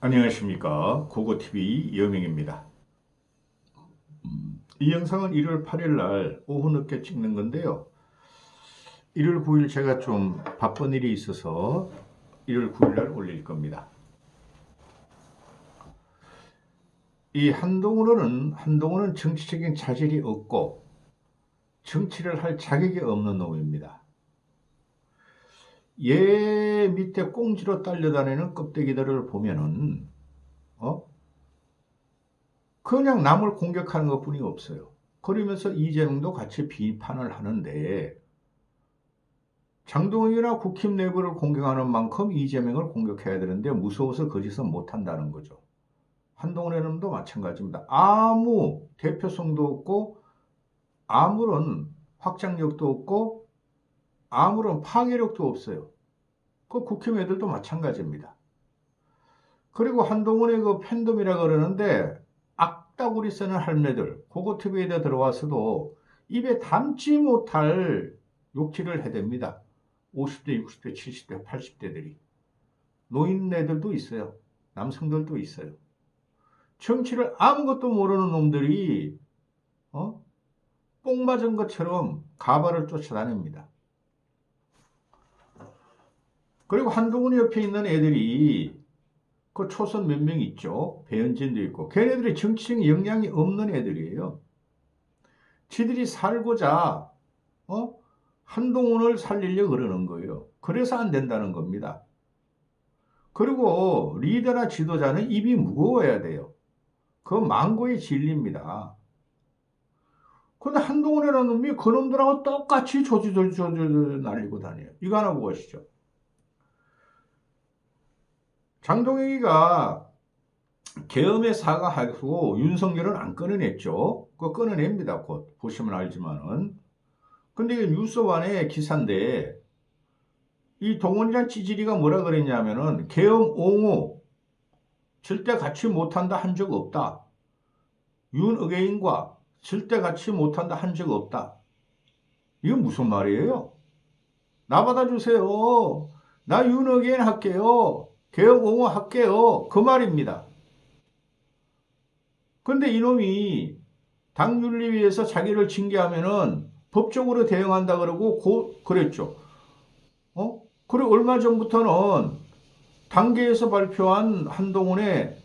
안녕하십니까. 고고TV 여명입니다. 이 영상은 1월 8일 날 오후 늦게 찍는 건데요. 1월 9일 제가 좀 바쁜 일이 있어서 1월 9일 날 올릴 겁니다. 이 한동훈은 한동훈은 정치적인 자질이 없고 정치를 할 자격이 없는 놈입니다 얘 밑에 꽁지로 딸려다니는 껍데기들을 보면은 어 그냥 남을 공격하는 것뿐이 없어요. 그러면서 이재명도 같이 비판을 하는데 장동혁이나 국힘 내부를 공격하는 만큼 이재명을 공격해야 되는데 무서워서 거짓은 못한다는 거죠. 한동훈의 놈도 마찬가지입니다. 아무 대표성도 없고 아무런 확장력도 없고 아무런 파괴력도 없어요. 그 국힘 애들도 마찬가지입니다. 그리고 한동훈의 그 팬덤이라 그러는데 악다구리 쓰는 할매들, 고고TV에 들어와서도 입에 담지 못할 욕질을 해댑니다. 50대, 60대, 70대, 80대들이. 노인네들도 있어요. 남성들도 있어요. 정치를 아무것도 모르는 놈들이, 어? 뽕 맞은 것처럼 가발을 쫓아다닙니다. 그리고 한동훈 옆에 있는 애들이 그 초선 몇 명 있죠. 배현진도 있고. 걔네들이 정치적 영향이 없는 애들이에요. 지들이 살고자 어? 한동훈을 살리려 그러는 거예요. 그래서 안 된다는 겁니다. 그리고 리더나 지도자는 입이 무거워야 돼요. 그 망고의 진리입니다. 근데 한동훈이라는 놈이 그놈들하고 똑같이 조지조지조지 날리고 다녀요. 이거 하나 보시죠. 장동혁이가 계엄에 사과하고 윤석열은 안 끊어냈죠. 그거 끊어냅니다. 곧 보시면 알지만은. 근데 이게 뉴스원의 기사인데 이 동원이란 찌질이가 뭐라 그랬냐면은 계엄 옹호 절대 같이 못한다 한 적 없다. 윤의계인과 절대 같이 못한다 한 적 없다. 이건 무슨 말이에요? 나 받아주세요. 나 윤의계인 할게요. 개혁 옹호할게요. 그 말입니다. 근데 이놈이 당윤리위에서 자기를 징계하면은 법적으로 대응한다 그러고 고, 그랬죠. 어? 그리고 얼마 전부터는 당계에서 발표한 한동훈의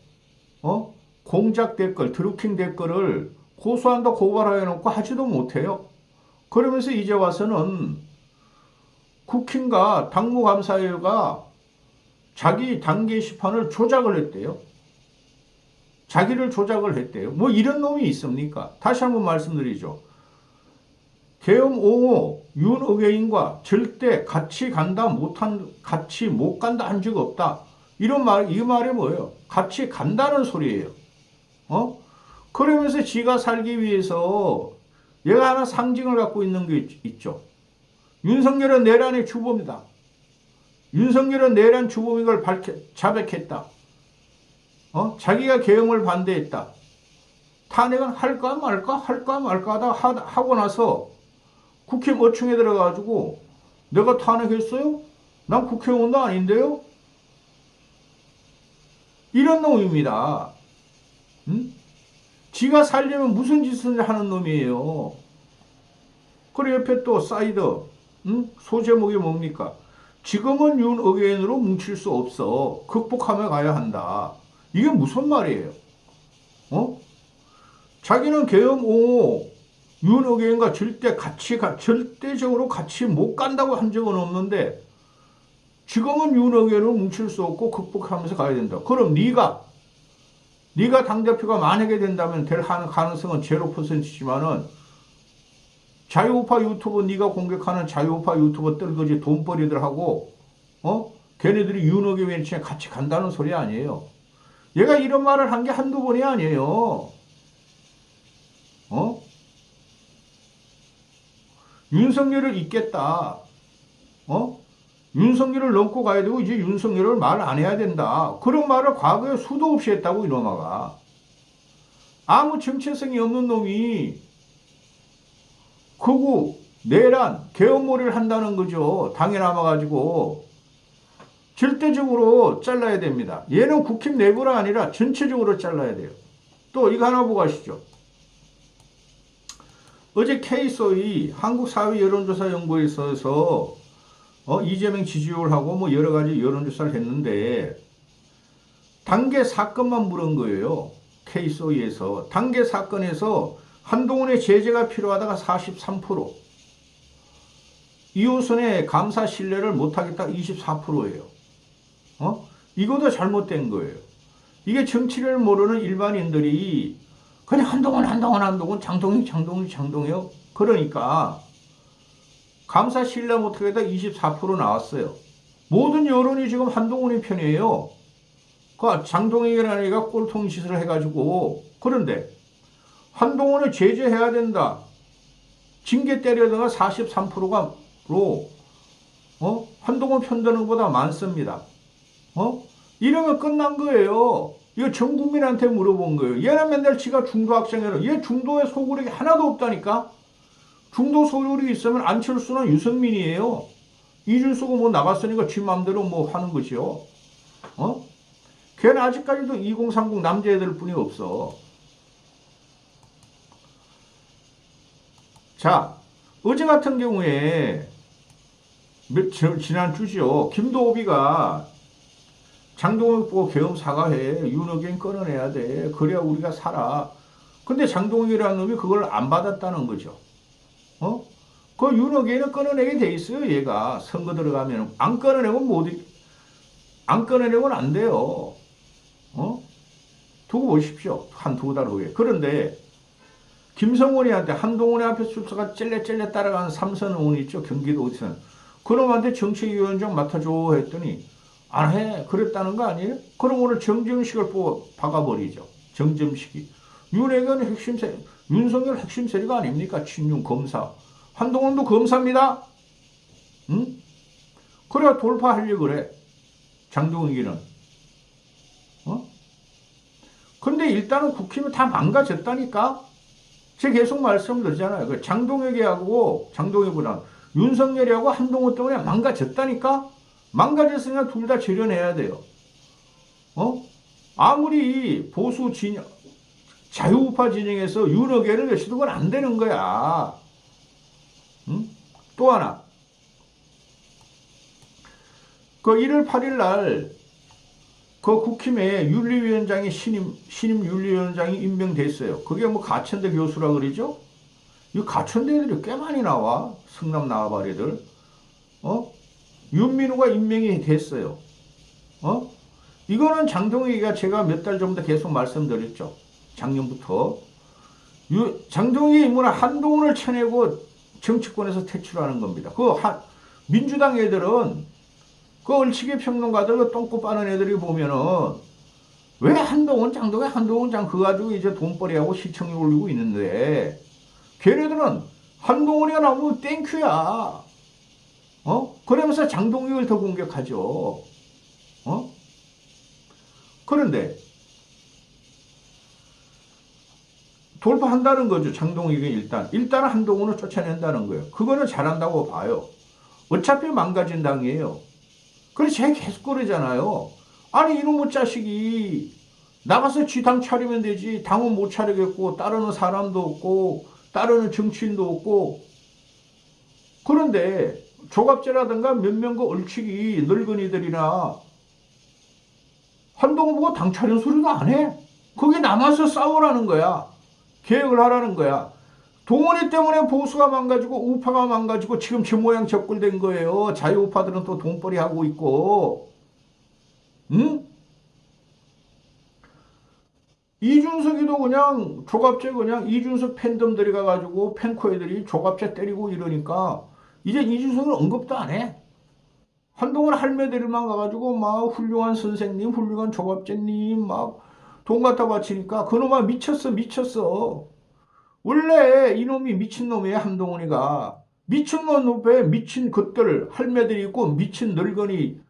어? 공작 댓글, 드루킹 댓글을 고소한다 고발해 놓고 하지도 못해요. 그러면서 이제 와서는 국힘과 당무감사위가 자기 당 게시판을 조작을 했대요. 자기를 조작을 했대요. 뭐 이런 놈이 있습니까? 다시 한번 말씀드리죠. 계엄 옹호 윤의계인과 절대 같이 간다 못한 같이 못 간다 한 적 없다. 이런 말 이 말이 뭐예요? 같이 간다는 소리예요. 어? 그러면서 지가 살기 위해서 얘가 하나 상징을 갖고 있는 게 있죠. 윤석열은 내란의 주범이다. 윤석열은 내란 주범인 걸 밝혀, 자백했다. 어? 자기가 계엄을 반대했다. 탄핵은 할까 말까 할까 말까 하다 하고 나서 국회 어충에 들어가가지고 내가 탄핵했어요? 난 국회의원도 아닌데요? 이런 놈입니다. 응? 지가 살려면 무슨 짓을 하는 놈이에요. 그리고 옆에 또 사이드 응? 소제목이 뭡니까? 지금은 윤 의견으로 뭉칠 수 없어. 극복하며 가야 한다. 이게 무슨 말이에요? 어? 자기는 계엄 옹호 윤의견과 절대 같이 가, 절대적으로 같이 못 간다고 한 적은 없는데 지금은 윤 의견으로 뭉칠 수 없고 극복하면서 가야 된다. 그럼 네가 네가 당대표가 만약에 된다면 될 가능성은 제로 퍼센트지만은 자유우파 유튜브 네가 공격하는 자유우파 유튜버 떨거지 돈벌이들하고 어? 걔네들이 윤호계 왼치에 같이 간다는 소리 아니에요. 얘가 이런 말을 한 게 한두 번이 아니에요. 어? 윤석열을 잇겠다. 어? 윤석열을 넘고 가야 되고 이제 윤석열을 말 안 해야 된다. 그런 말을 과거에 수도 없이 했다고 이놈아가. 아무 정체성이 없는 놈이 그고 내란 개엄몰이를 한다는 거죠. 당에 남아가지고 절대적으로 잘라야 됩니다. 얘는 국힘 내부가 아니라 전체적으로 잘라야 돼요. 또 이거 하나 보고 가시죠. 어제 K소위 한국사회 여론조사 연구에 있어서 어, 이재명 지지율하고 뭐 여러 가지 여론조사를 했는데 단계 사건만 물은 거예요. K소위에서 단계 사건에서 한동훈의 제재가 필요하다가 43% 이호선의 감사 신뢰를 못하겠다 24%예요. 어? 이것도 잘못된 거예요. 이게 정치를 모르는 일반인들이 그냥 한동훈 한동훈 한동훈 장동희 장동희 장동희요. 그러니까 감사 신뢰 못하겠다 24% 나왔어요. 모든 여론이 지금 한동훈의 편이에요. 그 장동희라는 애가 꼴통 짓을 해가지고 그런데 한동훈을 제재해야 된다. 징계 때려다가 43%가 로 어? 한동훈 편드는 것보다 많습니다. 어? 이러면 끝난 거예요. 이거 전 국민한테 물어본 거예요. 얘는 맨날 지가 중도 학생이라 얘 중도에 소구력이 하나도 없다니까. 중도 소구력이 있으면 안철수는 유승민이에요. 이준수가 뭐 나갔으니까 지 맘대로 뭐 하는 것이요. 어? 걔는 아직까지도 2030 남자애들 뿐이 없어. 자, 어제 같은 경우에 지난주죠. 김도비가 장동혁 보고 계엄 사과해. 윤호경 끊어내야 돼. 그래야 우리가 살아. 근데 장동혁이라는 놈이 그걸 안 받았다는 거죠. 어? 그 윤호경은 끊어내게 돼 있어요. 얘가 선거 들어가면 안 끊어내면 못, 안 끊어내면 안 돼요. 어? 두고 보십시오. 한 두 달 후에. 그런데 김성원이한테 한동훈의 앞에 출사가 찔레찔레 따라가는 삼선 의원 있죠. 경기도 어디서는. 그놈한테 정치위원장 맡아줘 했더니 안 해. 그랬다는 거 아니에요? 그럼 오늘 정점식을 뽑아, 박아버리죠. 정점식이. 윤핵은 핵심 세, 윤석열 핵심 세리가 아닙니까? 친윤 검사. 한동훈도 검사입니다. 응? 그래야 돌파하려고 그래. 장동익이는. 어? 근데 일단은 국힘은 다 망가졌다니까? 제가 계속 말씀드리잖아요. 그 장동혁이하고, 장동혁보다 윤석열이하고 한동훈 때문에 망가졌다니까? 망가졌으니까 둘 다 재련해야 돼요. 어? 아무리 보수 진영, 자유우파 진영에서 외치도 그건 안 되는 거야. 응? 또 하나. 그 1월 8일 날, 그 국힘에 윤리위원장이 신임, 신임 윤리위원장이 임명됐어요. 그게 뭐 가천대 교수라 그러죠? 이 가천대 애들이 꽤 많이 나와. 성남 나와바리들. 어? 윤민우가 임명이 됐어요. 어? 이거는 장동희가 제가 몇 달 전부터 계속 말씀드렸죠. 작년부터. 유, 장동희 인물은 한동훈을 쳐내고 정치권에서 퇴출하는 겁니다. 그 한, 민주당 애들은 그 얼치기 평론가들 그 똥꼬 빠는 애들이 보면은 왜 한동훈 장동희 한동훈 장 그거 가지고 이제 돈벌이하고 시청률 올리고 있는데 걔네들은 한동훈이가 나오면 땡큐야. 어? 그러면서 장동익을 더 공격하죠. 어? 그런데 돌파한다는 거죠. 장동익이 일단. 일단 한동훈을 쫓아낸다는 거예요. 그거는 잘한다고 봐요. 어차피 망가진 당이에요. 그래서 제가 계속 그러잖아요. 아니 이놈의 자식이 나가서 지당 차리면 되지. 당은 못 차리겠고 따르는 사람도 없고 따르는 정치인도 없고 그런데 조갑제라든가 몇 명과 얼치기 늙은이들이나 한동훈 보고 당 차린 소리도 안 해. 거기 남아서 싸우라는 거야. 계획을 하라는 거야. 동원이 때문에 보수가 망가지고 우파가 망가지고 지금 저 모양 적골된 거예요. 자유우파들은 또 돈벌이 하고 있고. 응? 이준석이도 그냥 조갑제 그냥 이준석 팬덤들이 가가지고 팬코 애들이 조갑제 때리고 이러니까 이제 이준석은 언급도 안 해. 한동안 할매들만 가가지고 막 훌륭한 선생님, 훌륭한 조갑제님 막 돈 갖다 바치니까 그놈아 미쳤어 미쳤어. 원래 이놈이 미친놈이에요 한동훈이가. 미친놈 놈에 미친 것들 할매들이 있고 미친 늙은이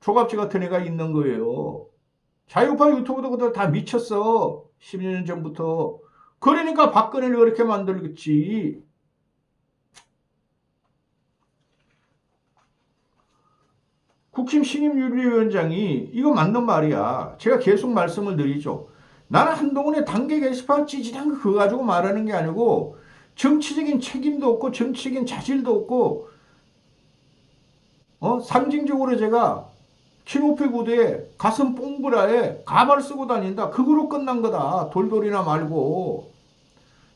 조갑제 같은 애가 있는 거예요. 자유파 유튜브도 다 미쳤어. 10년 전부터. 그러니까 박근혜를 그렇게 만들겠지. 국힘 신임윤리위원장이 이거 맞는 말이야. 제가 계속 말씀을 드리죠. 나는 한동훈의 단계 게시판 찌질한 거 그거 가지고 말하는 게 아니고 정치적인 책임도 없고 정치적인 자질도 없고 어 상징적으로 제가 키높이 구두에 가슴 뽕브라에 가발 쓰고 다닌다. 그거로 끝난 거다. 돌돌이나 말고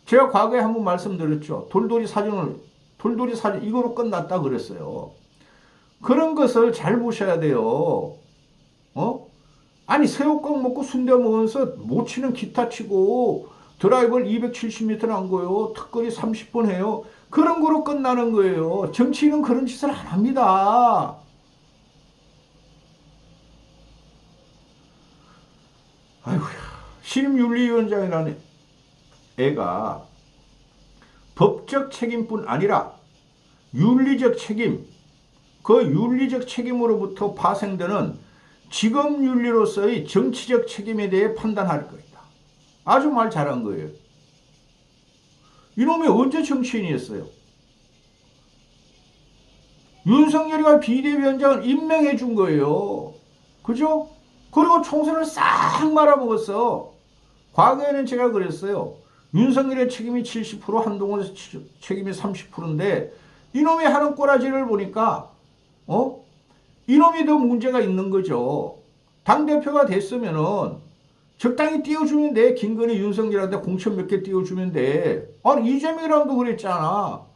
제가 과거에 한번 말씀드렸죠. 돌돌이 사진을 돌돌이 사진 이거로 끝났다 그랬어요. 그런 것을 잘 보셔야 돼요. 어? 아니 새우깡 먹고 순대 먹으면서 못 치는 기타 치고 드라이버를 270m 한 거요. 턱걸이 30분 해요. 그런 거로 끝나는 거예요. 정치인은 그런 짓을 안 합니다. 아이고야. 신임윤리위원장이라는 애가 법적 책임뿐 아니라 윤리적 책임, 그 윤리적 책임으로부터 파생되는 직업윤리로서의 정치적 책임에 대해 판단할 것이다. 아주 말 잘한 거예요. 이놈이 언제 정치인이었어요? 윤석열이가 비대위원장을 임명해 준 거예요. 그죠? 그리고 총선을 싹 말아먹었어. 과거에는 제가 그랬어요. 윤석열의 책임이 70% 한동훈의 책임이 30%인데 이놈이 하는 꼬라지를 보니까 어? 이놈이 더 문제가 있는 거죠. 당대표가 됐으면은 적당히 띄워주면 돼. 김건희 윤석열한테 공천 몇 개 띄워주면 돼. 아니 이재명이랑도 그랬잖아.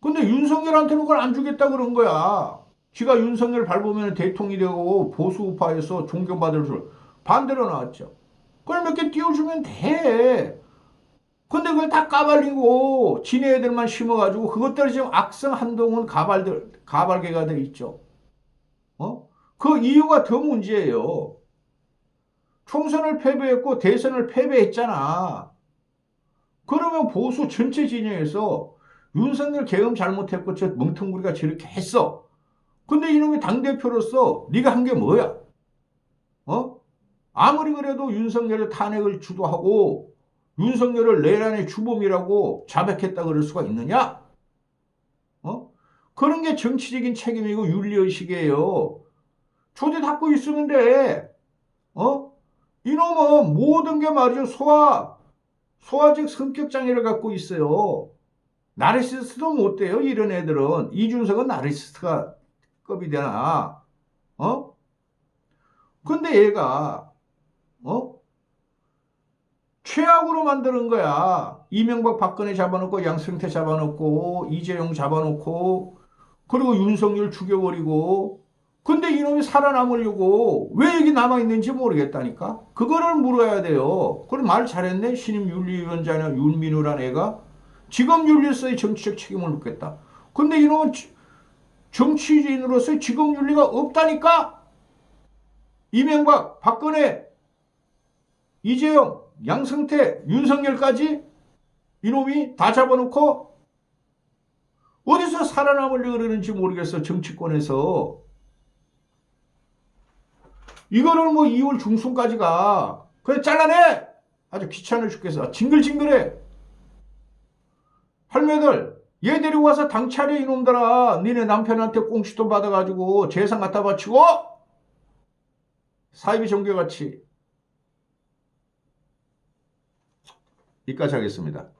근데 윤석열한테는 그걸 안 주겠다 그런 거야. 지가 윤석열 밟으면 대통령이 되고 보수 우파에서 존경받을 줄 반대로 나왔죠. 그걸 몇 개 띄워주면 돼. 근데 그걸 다 까발리고 지네 애들만 심어가지고 그것들이 지금 악성 한동훈 가발들 가발개가 돼 있죠. 어? 그 이유가 더 문제예요. 총선을 패배했고 대선을 패배했잖아. 그러면 보수 전체 진영에서 윤석열 계엄 잘못했고 저 멍텅구리가 저렇게 했어. 근데 이놈이 당대표로서 네가 한 게 뭐야? 어? 아무리 그래도 윤석열의 탄핵을 주도하고 윤석열을 내란의 주범이라고 자백했다 그럴 수가 있느냐? 어? 그런 게 정치적인 책임이고 윤리의식이에요. 초대 닫고 있으면 돼. 어? 이놈은 모든 게 말이죠. 소화, 소화적 성격 장애를 갖고 있어요. 나르시스트도 못 돼요. 이런 애들은. 이준석은 나르시스트가 급이 되나? 어? 근데 얘가, 어? 최악으로 만드는 거야. 이명박 박근혜 잡아놓고 양승태 잡아놓고 이재용 잡아놓고 그리고 윤석열 죽여버리고 근데 이놈이 살아남으려고 왜 여기 남아있는지 모르겠다니까. 그거를 물어야 돼요. 그럼 말 잘했네. 신임 윤리위원장이나 윤민우란 애가 직업윤리로서의 정치적 책임을 묻겠다. 근데 이놈은 정치인으로서의 직업윤리가 없다니까. 이명박, 박근혜, 이재용, 양승태, 윤석열까지 이놈이 다 잡아놓고 어디서 살아남으려고 그러는지 모르겠어. 정치권에서. 이거를 뭐 2월 중순까지 가. 그래 잘라내. 아주 귀찮아 죽겠어. 징글징글해. 할매들 얘 데리고 와서 당 차려 이놈들아. 니네 남편한테 꽁치돈 받아가지고 재산 갖다 바치고 사이비 종교같이 여기까지 하겠습니다.